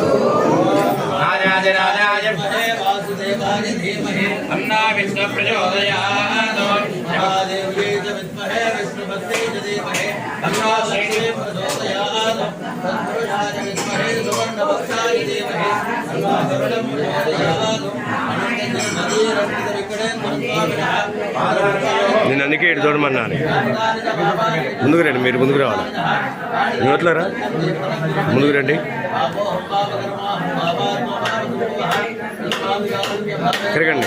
గోవింద అనాథ రక్షక ఆపద్బాంధవ గోవింద అలవే మంగాల మీద పద్మావతి శ్రీనివాస గోవింద రాజాజ రాజాజ వాసుదేవాయ ధీమహి. అన్నా విష్ణు ప్రచోదయాత్ మహాదేవ్యై చ విద్మహే విష్ణుపత్యై చ ధీమహి తన్నో లక్ష్మీ ప్రచోదయాత్ నేను అందుకే ఇటు చూడమన్నాను ముందుకు రండి మీరు ముందుకు రావాలి నువ్వు ముందుకు రండి తిరగండి